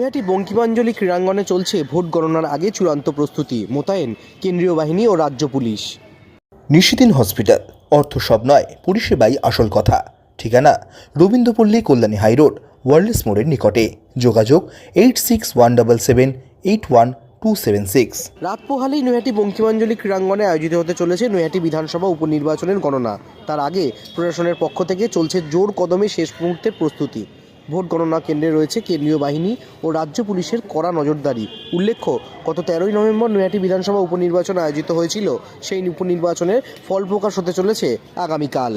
নৈহাটি বঙ্কিমাঞ্জলি ক্রীড়াঙ্গনে চলছে ভোট গণনার আগে চূড়ান্ত প্রস্তুতি মোতায়েন কেন্দ্রীয় বাহিনী ও রাজ্য পুলিশ। নিশিদিন হসপিটাল অর্থ সব নয় পরিষেবাই আসল কথা। ঠিকানা রবীন্দ্রপল্লী কল্যাণী হাইরোড ওয়ার্ল্ডস মোড়ের নিকটে। যোগাযোগ eight six one double seven eight one two seven six রাত পোহালেই নৈহাটি বঙ্কিমাঞ্জলি ক্রীড়াঙ্গনে আয়োজিত হতে চলেছে নৈহাটি বিধানসভা উপনির্বাচনের গণনা। তার আগে প্রশাসনের পক্ষ থেকে চলছে জোর কদমে শেষ মুহূর্তের প্রস্তুতি। ভোট গণনা কেন্দ্রে রয়েছে কেন্দ্রীয় বাহিনী ও রাজ্য পুলিশের কড়া নজরদারি। উল্লেখ্য, গত তেরোই নভেম্বর নৈহাটি বিধানসভা উপনির্বাচন আয়োজিত হয়েছিল। সেই উপনির্বাচনের ফল প্রকাশ হতে চলেছে আগামীকাল।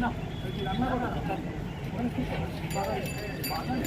না রান্না করা বাগানে বাগানে